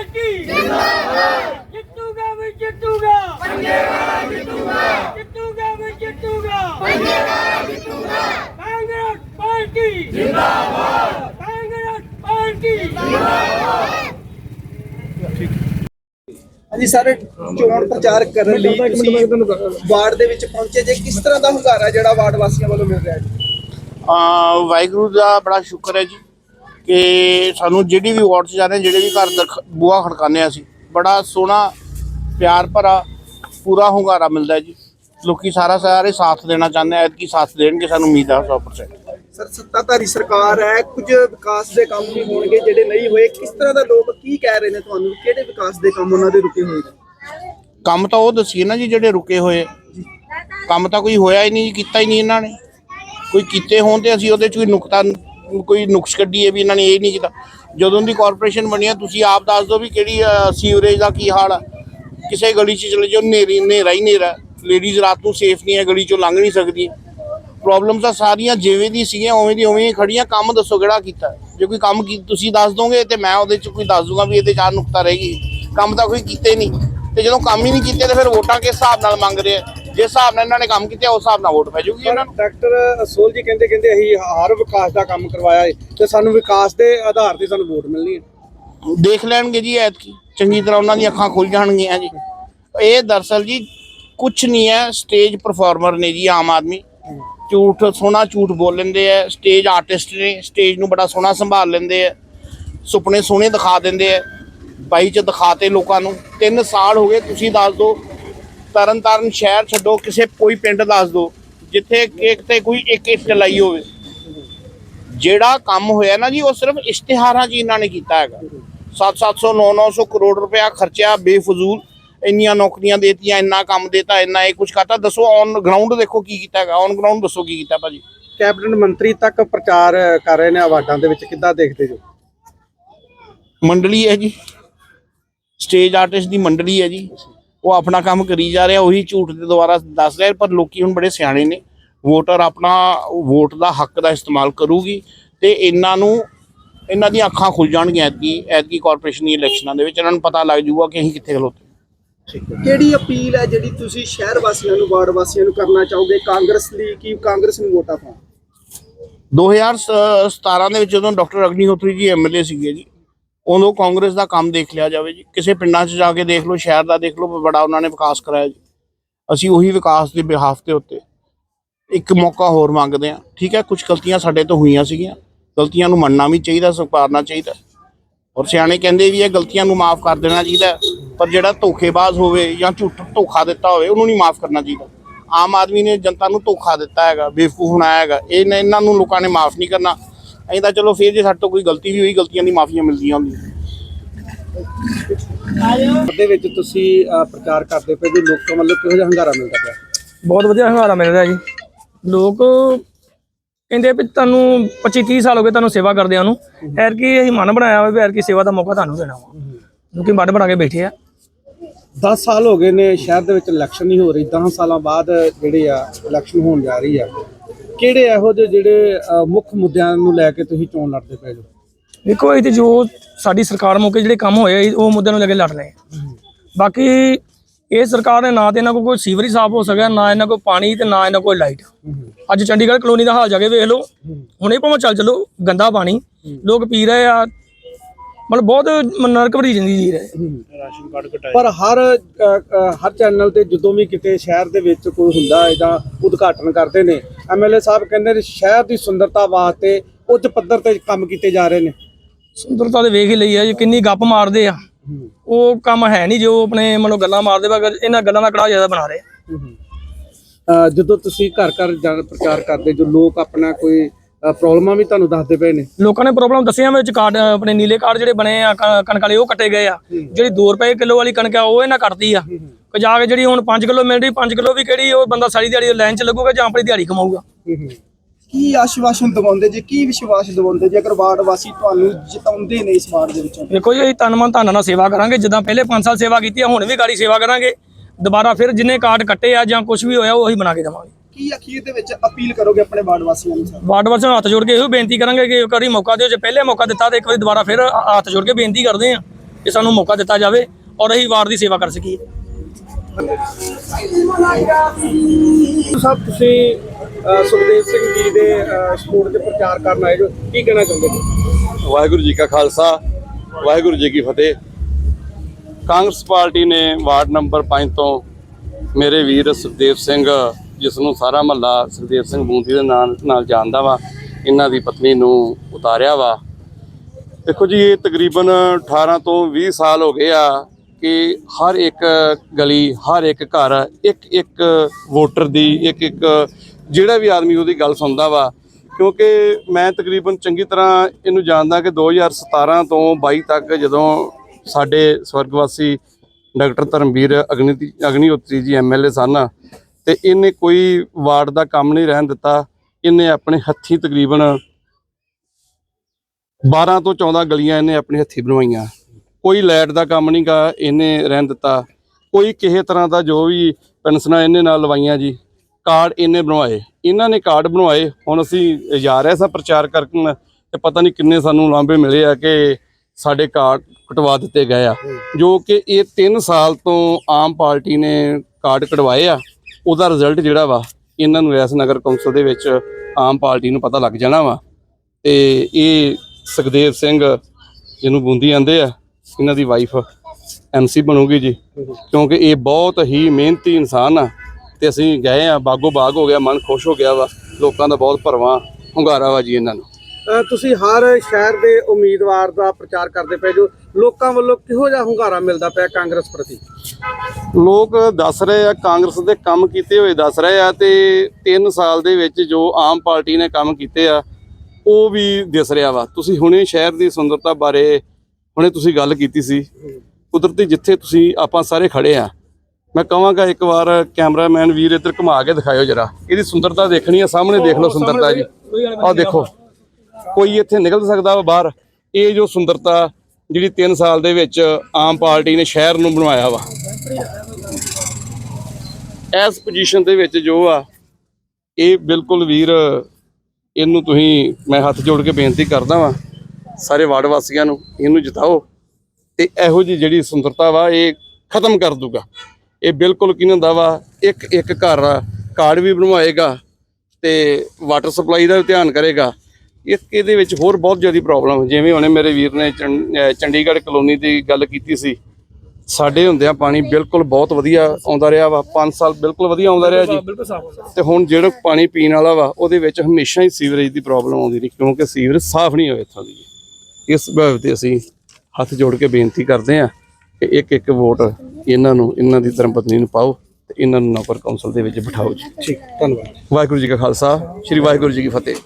Party ਜਿੰਦਾਬਾਦ। ਜਿੱਤੂਗਾ ਵੀ ਜਿੱਤੂਗਾ। ਪੰਜੇਵਾਲਾ ਜਿੱਤੂਗਾ। ਜਿੱਤੂਗਾ ਵੀ ਜਿੱਤੂਗਾ। ਪੰਜੇਵਾਲਾ ਜਿੱਤੂਗਾ। ਕਾਂਗਰਸ ਪਾਰਟੀ। ਜਿੰਦਾਬਾਦ। ਕਾਂਗਰਸ ਪਾਰਟੀ। ਹਾਂਜੀ ਸਰ ਚੋਣ ਪ੍ਰਚਾਰ ਕਰਨ ਲਈ ਤੁਸੀਂ ਵਾਰਡ ਦੇ ਵਿੱਚ ਪਹੁੰਚੇ ਜੇ ਕਿਸ ਤਰ੍ਹਾਂ ਦਾ ਹੁੰਗਾਰਾ ਜਿਹੜਾ ਵਾਰਡ ਵਾਸੀਆਂ ਵੱਲੋਂ ਮਿਲ ਰਿਹਾ ਜੀ? ਆ ਵਾਹਿਗੁਰੂ ਦਾ ਬੜਾ ਸ਼ੁਕਰ ਹੈ ਜੀ। ਕਿ ਸਾਨੂੰ ਜਿਹੜੀ ਵੀ ਵਾਰਡ 'ਚ ਜਾਂਦੇ ਜਿਹੜੇ ਵੀ ਘਰ ਖੜਕਾਉਂਦੇ ਹਾਂ ਅਸੀਂ ਬੜਾ ਸੋਹਣਾ ਪਿਆਰ ਭਰਾ ਪੂਰਾ ਹੁੰਗਾਰਾ ਮਿਲਦਾ ਜੀ। ਲੋਕੀ ਸਾਰਾ ਸਾਰੇ ਸਾਥ ਦੇਣਾ ਚਾਹੁੰਦੇ ਆ ਕਿ ਸਾਥ ਦੇਣਗੇ ਸਾਨੂੰ ਉਮੀਦ ਆ 100% ਸਰ ਸੱਤਾਧਾਰੀ ਸਰਕਾਰ ਹੈ ਕੁਝ ਵਿਕਾਸ ਦੇ ਕੰਮ ਵੀ ਹੋਣਗੇ ਜਿਹੜੇ ਨਹੀਂ ਹੋਏ ਕਿਸ ਤਰ੍ਹਾਂ ਦਾ ਲੋਕ ਕੀ ਕਹਿ ਰਹੇ ਨੇ ਤੁਹਾਨੂੰ? ਕਿਹੜੇ ਵਿਕਾਸ ਦੇ ਕੰਮ ਉਹਨਾਂ ਦੇ ਰੁਕੇ ਹੋਏ ਨੇ? ਕੰਮ ਤਾਂ ਉਹ ਦੱਸੀਏ ਨਾ ਜੀ ਜਿਹੜੇ ਰੁਕੇ ਹੋਏ। ਕੰਮ ਤਾਂ ਕੋਈ ਹੋਇਆ ਹੀ ਨਹੀਂ ਜੀ, ਕੀਤਾ ਹੀ ਨਹੀਂ ਇਹਨਾਂ ਨੇ। ਕੋਈ ਕੀਤੇ ਹੋਣ ਤੇ ਅਸੀਂ ਉਹਦੇ 'ਚ ਕੋਈ ਨੁਕਤਾ ਕੋਈ ਨੁਕਸ ਕੱਢੀ ਹੈ ਵੀ ਇਹਨਾਂ ਨੇ ਇਹ ਨਹੀਂ ਕੀਤਾ। ਜਦੋਂ ਦੀ ਕਾਰਪੋਰੇਸ਼ਨ ਬਣੀ ਹੈ, ਤੁਸੀਂ ਆਪ ਦੱਸ ਦਿਓ ਵੀ ਕਿਹੜੀ ਸੀਵਰੇਜ ਦਾ ਕੀ ਹਾਲ ਹੈ ਕਿਸੇ ਗਲੀ 'ਚ ਚਲੇ ਜਾਓ ਨੇਰੀ ਹਨੇਰਾ ਹੀ ਹਨੇਰਾ। ਲੇਡੀਜ਼ ਰਾਤ ਨੂੰ ਸੇਫ ਨਹੀਂ ਹੈ, ਗਲੀ 'ਚੋਂ ਲੰਘ ਨਹੀਂ ਸਕਦੀ। ਪ੍ਰੋਬਲਮਸ ਤਾਂ ਸਾਰੀਆਂ ਜਿਵੇਂ ਦੀ ਸੀਗੀਆਂ, ਉਵੇਂ ਦੀ ਉਵੇਂ ਹੀ ਖੜੀਆਂ ਕੰਮ ਦੱਸੋ ਕਿਹੜਾ ਕੀਤਾ। ਜੇ ਕੋਈ ਕੰਮ ਕੀ, ਤੁਸੀਂ ਦੱਸ ਦੋਗੇ ਤੇ ਮੈਂ ਉਹਦੇ 'ਚ ਕੋਈ ਦੱਸ ਦੂੰਗਾ ਵੀ ਇਹਦੇ 'ਚ ਆਹ ਨੁਕਤਾ ਰਹੇਗੀ ਕੰਮ ਤਾਂ ਕੋਈ ਕੀਤੇ ਨਹੀਂ। ਤੇ ਜਦੋਂ ਕੰਮ ਹੀ ਨਹੀਂ ਕੀਤੇ, ਤੇ ਫਿਰ ਵੋਟਾਂ ਕਿਸ ਹਿਸਾਬ ਨਾਲ ਮੰਗ ਰਹੇ ਆ? ਜਿਸ ਹਿਸਾਬ ਨਾਲ ਇਹਨਾਂ ਨੇ ਕੰਮ ਕੀਤੇ ਉਸ ਹਿਸਾਬ ਨਾਲ ਵੋਟ ਪੈ ਜਾਊਗੀ ਇਹਨਾਂ ਨੂੰ। ਡਾਕਟਰ ਅਸੋਲ ਜੀ ਕਹਿੰਦੇ ਕਹਿੰਦੇ ਅਸੀਂ ਹਰ ਵਿਕਾਸ ਦਾ ਕੰਮ ਕਰਵਾਇਆ ਹੈ ਤੇ ਸਾਨੂੰ ਵਿਕਾਸ ਦੇ ਆਧਾਰ ਤੇ ਸਾਨੂੰ ਵੋਟ ਮਿਲਣੀ ਹੈ ਦੇਖ ਲੈਣਗੇ ਜੀ ਐਤਕੀ। ਚੰਗੀ ਤਰ੍ਹਾਂ ਉਹਨਾਂ ਦੀਆਂ ਅੱਖਾਂ ਖੁੱਲ ਜਾਣਗੀਆਂ ਜੀ। ਇਹ ਦਰਸਲ ਜੀ ਕੁਝ ਨਹੀਂ ਹੈ ਸਟੇਜ ਪਰਫਾਰਮਰ ਨੇ ਜੀ ਆਮ ਆਦਮੀ। ਝੂਠ ਸੋਹਣਾ ਝੂਠ ਬੋਲ ਲੈਂਦੇ ਆ। ਸਟੇਜ ਆਰਟਿਸਟ ਨੇ ਸਟੇਜ ਨੂੰ ਬੜਾ ਸੋਹਣਾ ਸੰਭਾਲ ਲੈਂਦੇ ਆ। ਸੁਪਨੇ ਸੋਹਣੇ ਦਿਖਾ ਦਿੰਦੇ ਆ। ਬਾਈ ਚ ਦਿਖਾਤੇ ਲੋਕਾਂ ਨੂੰ। 3 ਸਾਲ ਹੋ ਗਏ ਤੁਸੀਂ ਦੱਸ ਦਿਓ ਤਰਨ ਤਾਰਨ ਸ਼ਹਿਰ ਛੱਡੋ ਕਿਸੇ ਕੋਈ ਪਿੰਡ ਦੱਸ ਦਿਓ ਜਿੱਥੇ ਇੱਕ ਤੇ ਕੋਈ ਇੱਕ ਇੱਟ ਲਾਈ ਹੋਵੇ। ਜਿਹੜਾ ਕੰਮ ਹੋਇਆ ਨਾ ਜੀ ਉਹ ਸਿਰਫ ਇਸ਼ਤਿਹਾਰਾਂ 'ਚ ਇਹਨਾਂ ਨੇ ਕੀਤਾ ਹੈਗਾ। 7-700 9-900 ਕਰੋੜ ਰੁਪਇਆ ਖਰਚਿਆ ਬੇਫਜ਼ੂਲ ਇੰਨੀਆਂ ਨੌਕਰੀਆਂ ਦੇਤੀਆਂ ਇੰਨਾ ਕੰਮ ਦੇਤਾ ਇੰਨਾ ਇਹ ਕੁਝ ਕਰਤਾ। ਦੱਸੋ ਔਨ ਗਰਾਊਂਡ ਦੇਖੋ ਕੀ ਕੀਤਾ ਹੈਗਾ। ਔਨ ਗਰਾਊਂਡ ਦੱਸੋ ਕੀ ਕੀਤਾ ਭਾਜੀ। ਕੈਬਨਿਟ ਮੰਤਰੀ ਤੱਕ ਪ੍ਰਚਾਰ ਕਰ ਰਹੇ ਨੇ ਅਵਾਰਡਾਂ ਦੇ ਵਿੱਚ ਕਿੱਦਾਂ ਦੇਖਦੇ ਜੋ? ਮੰਡਲੀ ਹੈ ਜੀ। ਸਟੇਜ ਆਰਟਿਸਟ ਦੀ ਮੰਡਲੀ ਹੈ ਜੀ। ਉਹ ਆਪਣਾ ਕੰਮ ਕਰੀ ਜਾ ਰਿਹਾ ਉਹੀ ਝੂਠ ਦੇ ਦੁਆਰਾ ਦੱਸ ਰਿਹਾ ਪਰ ਲੋਕੀ ਹੁਣ ਬੜੇ ਸਿਆਣੇ ਨੇ। ਵੋਟਰ ਆਪਣਾ ਵੋਟ ਦਾ ਹੱਕ ਦਾ ਇਸਤੇਮਾਲ ਕਰੂਗੀ ਤੇ ਇਹਨਾਂ ਨੂੰ ਇਹਨਾਂ ਦੀਆਂ ਅੱਖਾਂ ਖੁੱਲ ਜਾਣਗੀਆਂ ਐਤਕੀ ਐਤਕੀ ਕਾਰਪੋਰੇਸ਼ਨ ਦੀ ਇਲੈਕਸ਼ਨਾਂ ਦੇ ਵਿੱਚ। ਇਹਨਾਂ ਨੂੰ ਪਤਾ ਲੱਗ ਜਾਊਗਾ ਕਿ ਅਸੀਂ ਕਿੱਥੇ ਖਲੋਤੇ ਕਿਹੜੀ ਅਪੀਲ ਹੈ ਜਿਹੜੀ ਤੁਸੀਂ ਸ਼ਹਿਰ ਵਾਸੀਆਂ ਨੂੰ ਵਾਰਡ ਵਾਸੀਆਂ ਨੂੰ ਕਰਨਾ ਚਾਹੋਗੇ? ਕਾਂਗਰਸ ਲਈ ਕੀ ਕਾਂਗਰਸ ਨੂੰ ਵੋਟਾਂ ਪਾਉਣ? 2017 ਦੇ ਵਿੱਚ ਜਦੋਂ ਡਾਕਟਰ ਅਗਨੀਹੋਤਰੀ ਜੀ ਐਮਐਲਏ ਸੀਗੇ ਜੀ ਉਦੋਂ ਕਾਂਗਰਸ ਦਾ ਕੰਮ ਦੇਖ ਲਿਆ ਜਾਵੇ ਜੀ। ਕਿਸੇ ਪਿੰਡਾਂ 'ਚ ਜਾ ਕੇ ਦੇਖ ਲਓ, ਸ਼ਹਿਰ ਦਾ ਦੇਖ ਲਓ ਬੜਾ ਉਹਨਾਂ ਨੇ ਵਿਕਾਸ ਕਰਾਇਆ ਜੀ। ਅਸੀਂ ਉਹੀ ਵਿਕਾਸ ਦੇ ਬਿਹਾਫ ਦੇ ਉੱਤੇ ਇੱਕ ਮੌਕਾ ਹੋਰ ਮੰਗਦੇ ਆ ਠੀਕ ਹੈ ਕੁਝ ਗਲਤੀਆਂ ਸਾਡੇ ਤੋਂ ਹੋਈਆਂ ਸੀਗੀਆਂ। ਗਲਤੀਆਂ ਨੂੰ ਮੰਨਣਾ ਵੀ ਚਾਹੀਦਾ, ਸਵੀਕਾਰਨਾ ਚਾਹੀਦਾ। ਔਰ ਸਿਆਣੇ ਕਹਿੰਦੇ ਵੀ ਇਹ ਗਲਤੀਆਂ ਨੂੰ ਮਾਫ ਕਰ ਦੇਣਾ ਚਾਹੀਦਾ ਪਰ ਜਿਹੜਾ ਧੋਖੇਬਾਜ਼ ਹੋਵੇ ਜਾਂ ਝੂਠ ਧੋਖਾ ਦਿੱਤਾ ਹੋਵੇ, ਉਹਨੂੰ ਨਹੀਂ ਮਾਫ ਕਰਨਾ ਚਾਹੀਦਾ। ਆਮ ਆਦਮੀ ਨੇ ਜਨਤਾ ਨੂੰ ਧੋਖਾ ਦਿੱਤਾ ਹੈਗਾ, ਬੇਵਕੂਫ ਬਣਾਇਆ ਹੈਗਾ। ਇਹ ਇਹਨਾਂ ਨੂੰ ਲੋਕਾਂ ਨੇ ਮਾਫ ਨਹੀਂ ਕਰਨਾ। ਅਸੀਂ ਤਾਂ ਚਲੋ ਫਿਰ ਜੇ ਸਾਡੇ ਤੋਂ ਕੋਈ ਗਲਤੀ ਵੀ ਹੋਈ ਗਲਤੀਆਂ ਦੀ ਮਾਫੀਆਂ ਮਿਲਦੀਆਂ ਹੁੰਦੀਆਂ। ਦੇ ਵਿੱਚ ਤੁਸੀਂ ਪ੍ਰਚਾਰ ਕਰਦੇ ਪਏ ਜੋ ਲੋਕਾਂ ਵੱਲੋਂ ਕਿਹੋ ਜਿਹਾ ਹੰਗਾਰਾ ਮਿਲਦਾ ਪਿਆ? ਬਹੁਤ ਵਧੀਆ ਹੰਗਾਰਾ ਮਿਲ ਰਿਹਾ ਜੀ। ਲੋਕ ਕਹਿੰਦੇ ਵੀ ਤੁਹਾਨੂੰ 25 30 ਸਾਲ ਹੋ ਗਏ ਤੁਹਾਨੂੰ ਸੇਵਾ ਕਰਦਿਆਂ ਨੂੰ ਐਰ ਕੀ ਅਸੀਂ ਮਨ ਬਣਾਇਆ ਹੋਇਆ ਵੀ ਐਰ ਕੀ ਸੇਵਾ ਦਾ ਮੌਕਾ ਤੁਹਾਨੂੰ ਦੇਣਾ ਵਾ। ਕਿਉਂਕਿ ਮਨ ਬਣਾ ਕੇ ਬੈਠੇ ਆ। 10 ਸਾਲ ਹੋ ਗਏ ਨੇ ਸ਼ਹਿਰ ਦੇ ਵਿੱਚ ਇਲੈਕਸ਼ਨ ਨਹੀਂ ਹੋ ਰਹੀ। 10 ਸਾਲਾਂ ਬਾਅਦ ਜਿਹੜੇ ਆ ਇਲੈਕਸ਼ਨ ਹੋਣ ਜਾ ਰਹੀ ਆ। ਕਿਹੜੇ ਇਹੋ ਜਿਹੇ ਜਿਹੜੇ ਅ, ਮੁੱਖ ਮੁੱਦਿਆਂ ਨੂੰ ਲੈ ਕੇ ਤੁਸੀਂ ਚੋਣ ਲੜਦੇ ਪਏ ਜੋ ਦੇਖੋ ਇਹ ਤੇ ਜੋ ਸਾਡੀ ਸਰਕਾਰ ਮੌਕੇ ਜਿਹੜੇ ਕੰਮ ਹੋਏ ਆ, ਉਹ ਮੁੱਦਿਆਂ ਨੂੰ ਲੈ ਕੇ ਲੜ ਰਹੇ ਆ। ਬਾਕੀ ਇਹ ਸਰਕਾਰ ਨੇ ਨਾ ਤੇ ਇਹਨਾਂ ਕੋਲ ਕੋਈ ਸੀਵਰ ਹੀ ਸਾਫ਼ ਹੋ ਸਕਿਆ ਨਾ ਇਹਨਾਂ ਕੋਲ ਪਾਣੀ ਤੇ ਨਾ ਇਹਨਾਂ ਕੋਲ ਲਾਈਟ। ਅੱਜ ਚੰਡੀਗੜ੍ਹ ਕਲੋਨੀ ਦਾ ਹਾਲ ਜਾ ਕੇ ਵੇਖ ਲਓ। ਹੁਣੇ ਭਾਵੇਂ ਚੱਲ ਚਲੋ ਗੰਦਾ ਪਾਣੀ ਲੋਕ ਪੀ ਰਹੇ ਆ। ਮਤਲਬ ਬਹੁਤ ਨਰਕ ਭਰੀ ਜ਼ਿੰਦਗੀ ਜੀ ਰਹੇ ਪਰ ਹਰ ਅ, ਅ, ਹਰ ਚੈਨਲ ਤੇ ਜਦੋਂ ਵੀ ਕਿਤੇ ਸ਼ਹਿਰ ਦੇ ਵਿੱਚ ਕੋਈ ਹੁੰਦਾ ਜਾਂ ਉਦਘਾਟਨ ਕਰਦੇ ਨੇ ਐਮਐਲਏ ਸਾਹਿਬ ਕਹਿੰਦੇ ਨੇ ਸ਼ਹਿਰ ਦੀ ਸੁੰਦਰਤਾ ਵਾਸਤੇ ਉੱਚ ਪੱਧਰ ਤੇ ਕੰਮ ਕੀਤੇ ਜਾ ਰਹੇ ਨੇ। ਸੁੰਦਰਤਾ ਦੇ ਵੇਖ ਹੀ ਲਈ ਆ ਜੀ ਕਿੰਨੀ ਗੱਪ ਮਾਰਦੇ ਆ। ਉਹ ਕੰਮ ਹੈ ਨਹੀਂ ਜੋ ਆਪਣੇ ਮਨੋਂ ਗੱਲਾਂ ਮਾਰਦੇ ਵਾ ਇਹਨਾਂ ਗੱਲਾਂ ਦਾ ਕੜਾ ਜ਼ਿਆਦਾ ਬਣਾ ਰਹੇ ਜਦੋਂ ਤੁਸੀਂ ਘਰ ਘਰ ਜਾ- ਪ੍ਰਚਾਰ ਕਰਦੇ ਜੋ ਲੋਕ ਆਪਣਾ ਕੋਈ ਪ੍ਰੋਬਲਮਾਂ ਵੀ ਤੁਹਾਨੂੰ ਦੱਸਦੇ ਪਏ ਨੇ? ਲੋਕਾਂ ਨੇ ਪ੍ਰੋਬਲਮ ਦੱਸਿਆ ਵਿੱਚ ਕਾਰਡ ਆਪਣੇ ਨੀਲੇ ਕਾਰਡ ਜਿਹੜੇ ਬਣੇ ਆ ਕਣਕ ਵਾਲੇ ਉਹ ਕੱਟੇ ਗਏ ਆ। ਜਿਹੜੀ 2 ਰੁਪਏ ਕਿਲੋ ਵਾਲੀ ਕਣਕ ਆ ਉਹ ਇਹਨਾਂ ਕੱਟਦੀ ਆ। ਕਿ ਜਾ ਕੇ ਜਿਹੜੀ ਹੁਣ 5 ਕਿਲੋ ਮਿਲ ਰਹੀ 5 ਕਿਲੋ ਵੀ ਕਿਹੜੀ ਉਹ ਬੰਦਾ ਸਾਰੀ ਦਿਹਾੜੀ ਲਾਈਨ 'ਚ ਲੱਗੂਗਾ ਜਾਂ ਆਪਣੀ ਦਿਹਾੜੀ ਕਮਾਊਗਾ। ਕੀ ਆਸ਼ਵਾਸਨ ਦਿਵਾਉਂਦੇ ਜੀ ਕੀ ਵਿਸ਼ਵਾਸ ਦਿਵਾਉਂਦੇ ਜੀ ਅਗਰ ਵਾਰਡ ਵਾਸੀ ਤੁਹਾਨੂੰ ਜਿਤਾਉਂਦੇ ਨੇ ਇਸ ਵਾਰਡ ਦੇ ਵਿੱਚੋਂ? ਵੇਖੋ ਜੀ ਅਸੀਂ ਤਨ ਮਨ ਧਨ ਨਾਲ ਸੇਵਾ ਕਰਾਂਗੇ। ਜਿੱਦਾਂ ਪਹਿਲੇ 5 ਸਾਲ ਸੇਵਾ ਕੀਤੀ ਆ ਹੁਣ ਵੀ ਗਾੜੀ ਸੇਵਾ ਕਰਾਂਗੇ। ਦੁਬਾਰਾ ਫਿਰ ਜਿੰਨੇ ਕਾਰਡ ਕੱਟੇ ਆ ਜਾਂ ਕੁਝ ਵੀ ਹੋਇਆ ਉਹ ਅਸੀਂ ਬਣਾ ਕੇ ਦੇਵਾਂਗੇ। ਕੀ ਅਖੀਰ ਦੇ ਵਿੱਚ ਅਪੀਲ ਕਰੋਗੇ ਆਪਣੇ ਵਾਰਡ ਵਾਸੀਆਂ ਨੂੰ ਸਰ? ਵਾਰਡ ਵਾਸੀਆਂ ਨੂੰ ਹੱਥ ਜੋੜ ਕੇ ਇਹੋ ਬੇਨਤੀ ਕਰਾਂਗੇ ਕਿ ਇੱਕ ਵਾਰੀ ਮੌਕਾ ਦਿਓ। ਜੇ ਪਹਿਲੇ ਮੌਕਾ ਦਿੱਤਾ ਤੇ ਇੱਕ ਵਾਰੀ ਦੁਬਾਰਾ ਫਿਰ ਹ- ਹੱਥ ਜੋੜ ਕੇ ਬੇਨਤੀ ਕਰਦੇ ਆ ਕਿ ਸਾਨੂੰ ਮੌਕਾ ਦਿੱਤਾ ਜਾਵੇ ਔਰ ਅਸੀਂ ਵਾਰਡ ਦੀ ਸੇਵਾ ਕਰ ਸਕੀਏ। ਸਾਹਿਬ ਤੁਸੀਂ ਸੁਖਦੇਵ ਸਿੰਘ ਜੀ ਦੇ ਸਪੋਰਟ 'ਤੇ ਪ੍ਰਚਾਰ ਕਰਨ ਆਏ ਜੋ, ਕੀ ਕਹਿਣਾ ਚਾਹੁੰਦੇ ਹੋ? ਵਾਹਿਗੁਰੂ ਜੀ ਕਾ ਖਾਲਸਾ, ਵਾਹਿਗੁਰੂ ਜੀ ਕੀ ਫਤਿਹ। ਕਾਂਗਰਸ ਪਾਰਟੀ ਨੇ ਵਾਰਡ ਨੰਬਰ 5 ਤੋਂ ਮੇਰੇ ਵੀਰ ਸੁਖਦੇਵ ਸਿੰਘ, ਜਿਸ ਨੂੰ ਸਾਰਾ ਮਹੱਲਾ ਸੁਖਦੇਵ ਸਿੰਘ ਬੂੰਦੀ ਦੇ ਨਾਂ ਨਾਲ ਜਾਣਦਾ ਵਾ, ਇਹਨਾਂ ਦੀ ਪਤਨੀ ਨੂੰ ਉਤਾਰਿਆ ਵਾ। ਦੇਖੋ ਜੀ, ਇਹ ਤਕਰੀਬਨ 18 ਤੋਂ 20 ਸਾਲ ਹੋ ਗਏ ਆ ਕਿ ਹਰ ਇੱਕ ਗਲੀ, ਹਰ ਇੱਕ ਘਰ ਇੱਕ ਇੱਕ ਵੋਟਰ ਦੀ ਇੱਕ ਇੱਕ ਜਿਹੜਾ ਵੀ ਆਦਮੀ ਉਹਦੀ ਗੱਲ ਸੁਣਦਾ ਵਾ, ਕਿਉਂਕਿ ਮੈਂ ਤਕਰੀਬਨ ਚੰਗੀ ਤਰ੍ਹਾਂ ਇਹਨੂੰ ਜਾਣਦਾ ਕਿ 2017 ਤੋਂ 22 ਤੱਕ ਜਦੋਂ ਸਾਡੇ ਸਵਰਗਵਾਸੀ ਡਾਕਟਰ ਧਰਮਵੀਰ ਅਗਨੀ ਅਗਨੀਹੋਤਰੀ ਜੀ ਐਮਐਲਏ ਸਨ, ਤੇ ਇਹਨੇ ਕੋਈ ਵਾਰਡ ਦਾ ਕੰਮ ਨਹੀਂ ਰਹਿਣ ਦਿੱਤਾ, ਇਹਨੇ ਆਪਣੇ ਹੱਥੀਂ ਤਕਰੀਬਨ 12 ਤੋਂ 14 ਗਲੀਆਂ ਇਹਨੇ ਆਪਣੇ ਹੱਥੀਂ ਬਣਵਾਈਆਂ। ਕੋਈ ਲਾਈਟ ਦਾ ਕੰਮ ਨਹੀਂ ਗਾ ਇਹਨੇ ਰਹਿਣ ਦਿੱਤਾ। ਕੋਈ ਕਿਸੇ ਤਰ੍ਹਾਂ ਦਾ ਜੋ ਵੀ ਪੈਨਸ਼ਨਾਂ ਇਹਨੇ ਨਾਲ ਲਵਾਈਆਂ ਜੀ। ਕਾਰਡ ਇਹਨੇ ਬਣਵਾਏ। ਇਹਨਾਂ ਨੇ ਕਾਰਡ ਬਣਵਾਏ। ਹੁਣ ਅਸੀਂ ਜਾ ਰਹੇ ਸਾਂ ਪ੍ਰਚਾਰ ਕਰਨ ਤੇ ਪਤਾ ਨਹੀਂ ਕਿੰਨੇ ਸਾਨੂੰ ਲਾਂਬੇ ਮਿਲੇ ਆ ਕਿ ਸਾਡੇ ਕਾਰਡ ਕਟਵਾ ਦਿੱਤੇ ਗਏ ਆ। ਜੋ ਕਿ ਇਹ 3 ਸਾਲ ਤੋਂ ਆਮ ਪਾਰਟੀ ਨੇ ਕਾਰਡ ਕਟਵਾਏ ਆ। ਉਹਦਾ ਰਿਜ਼ਲਟ ਜਿਹੜਾ ਵਾ, ਇਹਨਾਂ ਨੂੰ ਇਸ ਨਗਰ ਕੌਂਸਲ ਦੇ ਵਿੱਚ ਆਮ ਪਾਰਟੀ ਨੂੰ ਪਤਾ ਲੱਗ ਜਾਣਾ ਵਾ। ਤੇ ਇਹ ਸੁਖਦੇਵ ਸਿੰਘ ਜਿਹਨੂੰ ਬੂੰਦੀ ਆਂਦੇ ਆ, ਇਹਨਾਂ ਦੀ ਵਾਈਫ ਐਮਸੀ ਬਣੂਗੀ ਜੀ। ਕਿਉਂਕਿ ਇਹ ਬਹੁਤ ਹੀ ਮਿਹਨਤੀ ਇਨਸਾਨ ਆ। ਤੇ ਅਸੀਂ ਗਏ ਆ ਬਾਗੋ ਬਾਗ ਹੋ ਗਿਆ ਮਨ ਖੁਸ਼ ਹੋ ਗਿਆ ਵਾ। ਲੋਕਾਂ ਦਾ ਬਹੁਤ ਭਰਵਾਂ ਹੁੰਗਾਰਾ ਵਾ ਜੀ ਇਹਨਾਂ ਨੂੰ। ਤੁਸੀਂ ਹਰ ਸ਼ਹਿਰ ਦੇ ਉਮੀਦਵਾਰ ਦਾ ਪ੍ਰਚਾਰ ਕਰਦੇ ਪਏ ਜੋ ਲੋਕਾਂ ਵੱਲੋਂ ਕਿਹੋ ਜਿਹਾ ਹੁੰਗਾਰਾ ਮਿਲਦਾ ਪਿਆ ਕਾਂਗਰਸ ਪ੍ਰਤੀ? ਲੋਕ ਦੱਸ ਰਹੇ ਆ ਕਾਂਗਰਸ ਦੇ ਕੰਮ ਕੀਤੇ ਹੋਏ ਦੱਸ ਰਹੇ ਆ ਤੇ 3 ਸਾਲ ਦੇ ਵਿੱਚ ਜੋ ਆਮ ਪਾਰਟੀ ਨੇ ਕੰਮ ਕੀਤੇ ਆ ਉਹ ਵੀ ਦਿਸ ਰਿਹਾ ਵਾ। ਤੁਸੀਂ ਹੁਣੇ ਸ਼ਹਿਰ ਦੀ ਸੁੰਦਰਤਾ ਬਾਰੇ ਹੁਣੇ ਤੁਸੀਂ ਗੱਲ ਕੀਤੀ ਸੀ। ਕੁਦਰਤੀ ਜਿੱਥੇ ਤੁਸੀਂ ਆਪਾਂ ਸਾਰੇ ਖੜੇ ਆ ਮੈਂ ਕਹਾਂਗਾ ਇੱਕ ਵਾਰ ਕੈਮਰਾਮੈਨ ਵੀਰ ਇੱਧਰ ਘੁਮਾ ਕੇ ਦਿਖਾਇਓ ਜਰਾ। ਇਹਦੀ ਸੁੰਦਰਤਾ ਦੇਖਣੀ ਆ ਸਾਹਮਣੇ ਦੇਖ ਲਓ ਸੁੰਦਰਤਾ ਜੀ। ਆਹ ਦੇਖੋ। ਕੋਈ ਇੱਥੇ ਨਿਕਲ ਸਕਦਾ ਵਾ ਬਾਹਰ। ਇਹ ਜੋ ਸੁੰਦਰਤਾ ਜਿਹੜੀ 3 ਸਾਲ ਦੇ ਵਿੱਚ ਆਮ ਪਾਰਟੀ ਨੇ ਸ਼ਹਿਰ ਨੂੰ ਬਣਵਾਇਆ ਵਾ। ਇਸ ਪੋਜੀਸ਼ਨ ਦੇ ਵਿੱਚ ਜੋ ਆ ਇਹ ਬਿਲਕੁਲ ਵੀਰ ਇਹਨੂੰ ਤੁਸੀਂ ਮੈਂ ਹੱਥ ਜੋੜ ਕੇ ਬੇਨਤੀ ਕਰਦਾ ਵਾਂ ਸਾਰੇ ਵਾਰਡ ਵਾਸੀਆਂ ਨੂੰ ਇਹਨੂੰ ਜਿਤਾਓ। ਤੇ ਇਹੋ ਜੀ ਜਿਹੜੀ ਸੁੰਦਰਤਾ ਵਾ ਇਹ ਖਤਮ ਕਰ ਦੂਗਾ। ਇਹ ਬਿਲਕੁਲ ਕੀ ਹੁੰਦਾ ਵਾ ਇੱਕ ਇੱਕ ਘਰ ਕਾਰਡ ਵੀ ਬਣਵਾਏਗਾ ਤੇ ਵਾਟਰ ਸਪਲਾਈ ਦਾ ਵੀ ਧਿਆਨ ਕਰੇਗਾ। ਇੱਕ ਇਹਦੇ ਵਿੱਚ ਹੋਰ ਬਹੁਤ ਜ਼ਿਆਦਾ ਪ੍ਰੋਬਲਮ ਜਿਵੇਂ ਹੁਣੇ ਮੇਰੇ ਵੀਰ ਨੇ ਚੰਡੀਗੜ੍ਹ ਕਲੋਨੀ ਦੀ ਗੱਲ ਕੀਤੀ ਸੀ ਸਾਡੇ ਹੁੰਦਿਆਂ ਪਾਣੀ ਬਿਲਕੁਲ ਬਹੁਤ ਵਧੀਆ ਆਉਂਦਾ ਰਿਹਾ ਵਾ 5 ਸਾਲ ਬਿਲਕੁਲ ਵਧੀਆ ਆਉਂਦਾ ਰਿਹਾ ਜੀ। ਤੇ ਹੁਣ ਜਿਹੜਾ ਪਾਣੀ ਪੀਣ ਵਾਲਾ ਵਾ ਉਹਦੇ ਵਿੱਚ ਹਮੇਸ਼ਾ ਹੀ ਸੀਵਰੇਜ ਦੀ ਪ੍ਰੋਬਲਮ ਆਉਂਦੀ ਰਹੀ ਕਿਉਂਕਿ ਸੀਵਰੇਜ ਸਾਫ਼ ਨਹੀਂ ਹੋਏ ਇੱਥੋਂ ਦੀ। ਇਸ ਸਬਬ ਤੇ ਅਸੀਂ ਹੱਥ ਜੋੜ ਕੇ ਬੇਨਤੀ ਕਰਦੇ ਹਾਂ ਕਿ ਇੱਕ ਇੱਕ ਵੋਟ ਇਹਨਾਂ ਨੂੰ ਇਹਨਾਂ ਦੀ ਧਰਮ ਪਤਨੀ ਨੂੰ ਪਾਓ ਤੇ ਇਹਨਾਂ ਨੂੰ ਨਗਰ ਕੌਂਸਲ ਦੇ ਵਿੱਚ ਬਿਠਾਓ ਜੀ। ਠੀਕ ਧੰਨਵਾਦ। ਵਾਹਿਗੁਰੂ ਜੀ ਕਾ ਖਾਲਸਾ ਸ੍ਰੀ ਵਾਹਿਗੁਰੂ ਜੀ ਕੀ ਫਤਿਹ।